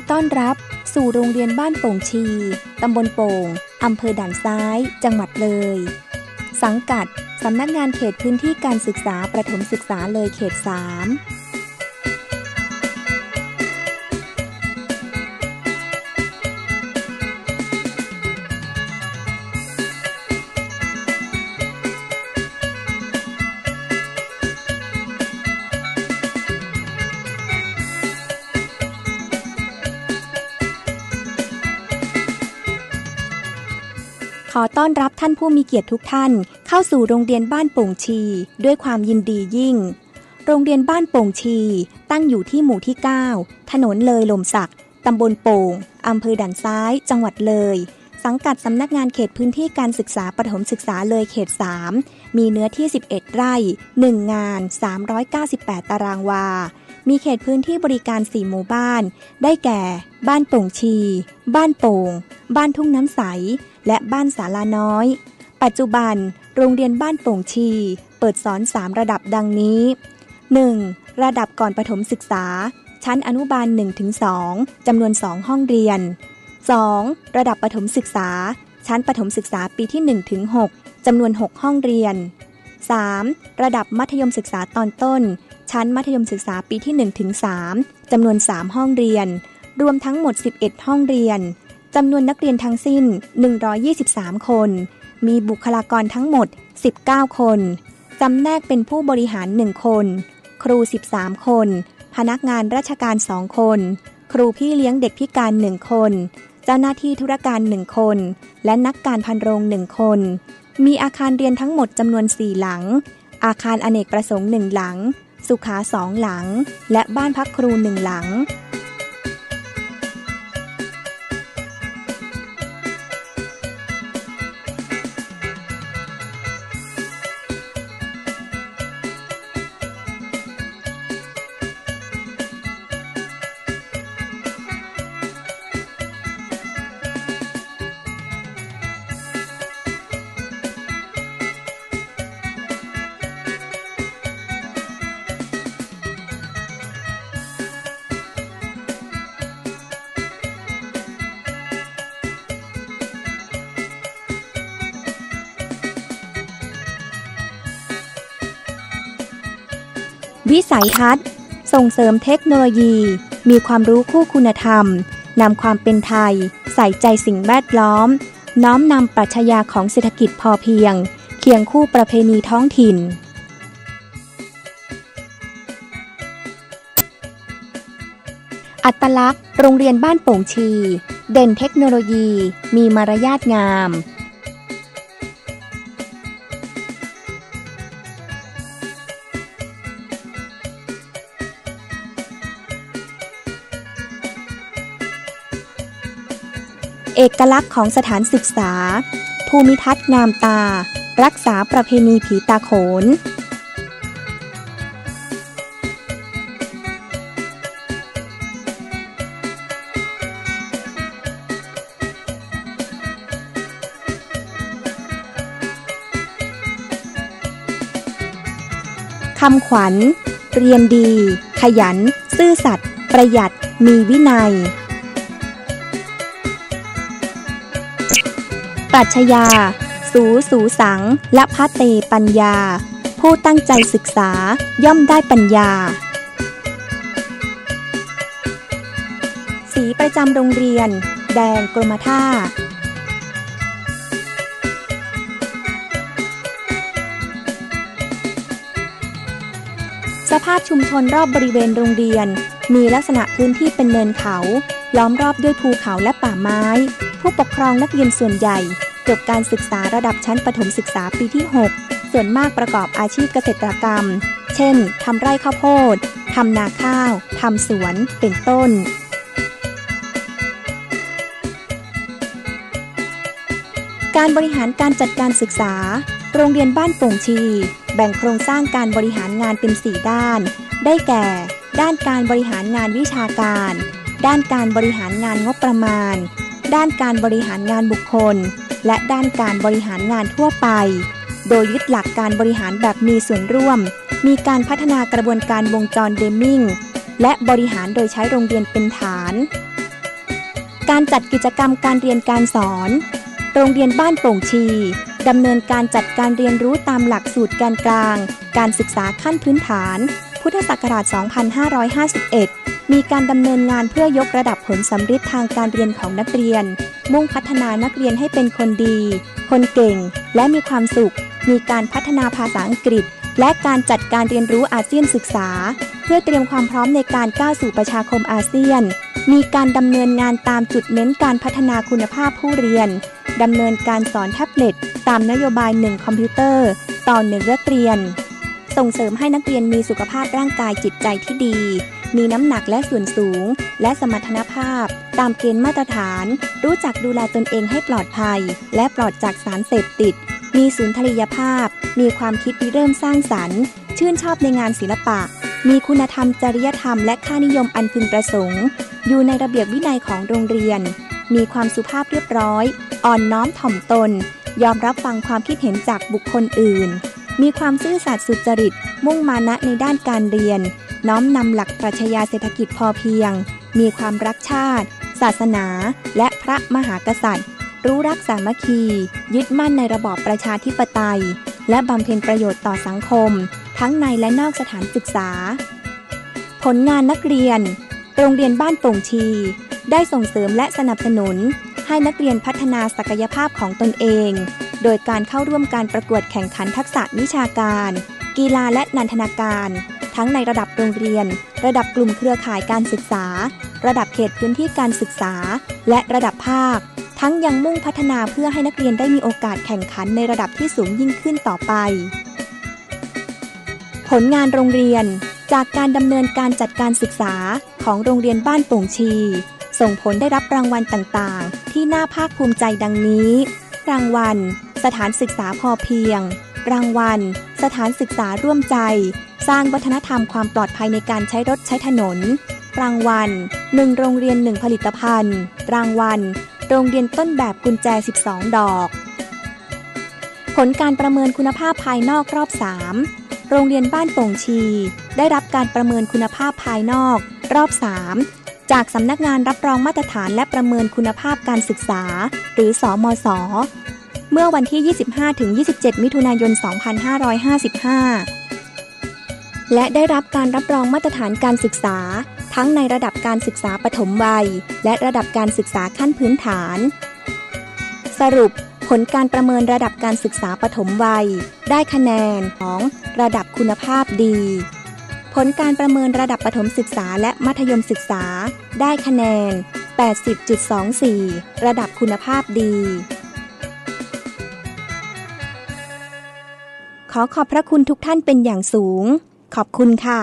ีต้อนรับสู่โรงเรียนบ้านโป่งชี ตำบลโป่ง อำเภอด่านซ้าย จังหวัดเลย สังกัด สำนักงานเขตพื้นที่การศึกษาประถมศึกษาเลยเขต 3 อต้อนรับท่านผู้มีเกียรติทุกท่าน เข้าสู่โรงเรียนบ้านโป่งชี ด้วยความยินดียิ่ง โรงเรียนบ้านโป่งชี ตั้งอยู่ที่หมู่ที่ 9 ถนนเลยลมศักดิ์ตำบลโป่งอำเภอด่านซ้าย จังหวัดเลย สังกัดสำนักงานเขตพื้นที่การศึกษาประถมศึกษาเลยเขต 3 มีเนื้อที่ 11 ไร่ 1 งาน 398 ตารางวา มีเขตพื้นที่บริการ 4 หมู่บ้าน ได้แก่ บ้านโป่งชี บ้านโป่ง บ้านทุ่งน้ำใส และบ้านศาลาน้อย ปัจจุบัน โรงเรียนบ้านโป่งชี เปิดสอน 3 ระดับดังนี้ 1. ระดับก่อนประถมศึกษา ชั้นอนุบาล 1-2จำนวน 2 ห้องเรียน 2. ระดับประถมศึกษา ชั้นประถมศึกษาปีที่1-6จำนวน 6 ห้องเรียน 3. ระดับมัธยมศึกษาตอนต้น ชั้นมัธยมศึกษาปีที่1-3จำนวน 3 ห้องเรียน รวมทั้งหมด 11 ห้องเรียนจำนวนนักเรียนทั้งสิ้น 123 คน มีบุคลากรทั้งหมด 19 คน จำแนกเป็นผู้บริหาร 1 คน ครู 13 คน พนักงานราชการ 2 คน ครูพี่เลี้ยงเด็กพิการ 1 คน เจ้าหน้าที่ธุรการ1คน และนักการพันโรง1คน มีอาคารเรียนทั้งหมดจำนวน4หลัง อาคารอเนกประสงค์1หลัง สุขา2หลัง และบ้านพักครู1หลัง วิสัยทัศน์ ส่งเสริมเทคโนโลยี มีความรู้คู่คุณธรรม นำความเป็นไทย ใส่ใจสิ่งแวดล้อม น้อมนำปรัชญาของเศรษฐกิจพอเพียง เคียงคู่ประเพณีท้องถิ่น อัตลักษณ์ โรงเรียนบ้านโป่งชี เด่นเทคโนโลยี มีมารยาทงาม เอกลักษณ์ของสถานศึกษา ภูมิทัศน์งามตา รักษาประเพณีผีตาโขน คำขวัญ เรียนดี ขยัน ซื่อสัตย์ ประหยัด มีวินัย ปรัชญา สูสูสัง และพระเตปัญญา ผู้ตั้งใจศึกษาย่อมได้ปัญญา สีประจำโรงเรียน แดงกรมท่าสภาพชุมชนรอบบริเวณโรงเรียน มีลักษณะพื้นที่เป็นเนินเขา ล้อมรอบด้วยภูเขาและป่าไม้ ผู้ปกครองนักเรียนส่วนใหญ่ จบการศึกษาระดับชั้นประถมศึกษาปีที่ 6 ส่วนมากประกอบอาชีพเกษตรกรรม เช่นทำไร่ข้าวโพดทำนาข้าวทำสวน เป็นต้นการบริหารการจัดการศึกษา โรงเรียนบ้านโป่งชี แบ่งโครงสร้างการบริหารงานเป็น 4 ด้าน ได้แก่ ด้านการบริหารงานวิชาการ ด้านการบริหารงานงบประมาณ ด้านการบริหารงานบุคคล และด้านการบริหารงานทั่วไป โดยยึดหลักการบริหารแบบมีส่วนร่วม มีการพัฒนากระบวนการวงจรเดมมิงและบริหารโดยใช้โรงเรียนเป็นฐาน การจัดกิจกรรมการเรียนการสอน โรงเรียนบ้านโป่งชีดำเนินการจัดการเรียนรู้ตามหลักสูตรแกนกลาง การศึกษาขั้นพื้นฐาน พุทธศักราช 2551 มีการดำเนินงานเพื่อยกระดับผลสำฤทธิ์ทางการเรียนของนักเรียน มุ่งพัฒนานักเรียนให้เป็นคนดี คนเก่ง และมีความสุข มีการพัฒนาภาษาอังกฤษ และการจัดการเรียนรู้อาเซียนศึกษา เพื่อเตรียมความพร้อมในการก้าวสู่ประชาคมอาเซียน มีการดำเนินงานตามจุดเน้นการพัฒนาคุณภาพผู้เรียนดำเนินการสอนแท็บเล็ต ตามนโยบายหนึ่งคอมพิวเตอร์ ต่อหนึ่งนักเรียน ส่งเสริมให้นักเรียนมีสุขภาพร่างกายจิตใจที่ดี มีน้ำหนักและส่วนสูง และสมรรถนภาพ ตามเกณฑ์มาตรฐาน รู้จักดูแลตนเองให้ปลอดภัย และปลอดจากสารเสพติด มีสุนทรียภาพ มีความคิดริเริ่มสร้างสรรค์ ชื่นชอบในงานศิลปะ มีคุณธรรมจริยธรรมและค่านิยมอันพึงประสงค์ อยู่ในระเบียบวินัยของโรงเรียน มีความสุภาพเรียบร้อย อ่อนน้อมถ่อมตน ยอมรับฟังความคิดเห็นจากบุคคลอื่นมีความซื่อสัตย์สุจริต มุ่งมานะในด้านการเรียน น้อมนำหลักปรัชญาเศรษฐกิจพอเพียง มีความรักชาติ ศาสนา และพระมหากษัตริย์ รู้รักสามัคคี ยึดมั่นในระบอบประชาธิปไตย และบำเพ็ญประโยชน์ต่อสังคม ทั้งในและนอกสถานศึกษา ผลงานนักเรียน โรงเรียนบ้านโป่งชี ได้ส่งเสริมและสนับสนุน ให้นักเรียนพัฒนาศักยภาพของตนเอง โดยการเข้าร่วมการประกวดแข่งขันทักษะวิชาการ กีฬาและนันทนาการ ทั้งในระดับโรงเรียน ระดับกลุ่มเครือข่ายการศึกษา ระดับเขตพื้นที่การศึกษา และระดับภาค ทั้งยังมุ่งพัฒนาเพื่อให้นักเรียนได้มีโอกาสแข่งขันในระดับที่สูงยิ่งขึ้นต่อไป ผลงานโรงเรียน จากการดำเนินการจัดการศึกษาของโรงเรียนบ้านโป่งชี ส่งผลได้รับรางวัลต่างๆ ที่น่าภาคภูมิใจดังนี้ รางวัล สถานศึกษาพอเพียง รางวัล สถานศึกษาร่วมใจ สร้างวัฒนธรรมความปลอดภัยในการใช้รถใช้ถนน รางวัลหนึ่งโรงเรียนหนึ่งผลิตภัณฑ์ รางวัล โรงเรียนต้นแบบกุญแจ 12 ดอก ผลการประเมินคุณภาพภายนอกรอบ 3 โรงเรียนบ้านโป่งชี ได้รับการประเมินคุณภาพภายนอกรอบ 3 จากสำนักงานรับรองมาตรฐานและประเมินคุณภาพการศึกษา หรือสอมศ เมื่อวันที่ 25-27 มิถุนายน 2555 และได้รับการรับรองมาตรฐานการศึกษา ทั้งในระดับการศึกษาปฐมวัย และระดับการศึกษาขั้นพื้นฐาน สรุปผลการประเมินระดับการศึกษาปฐมวัย ได้คะแนนของระดับคุณภาพดี ผลการประเมินระดับประถมศึกษาและมัธยมศึกษา ได้คะแนน 80.24 ระดับคุณภาพดี ขอขอบพระคุณทุกท่านเป็นอย่างสูง ขอบคุณค่ะ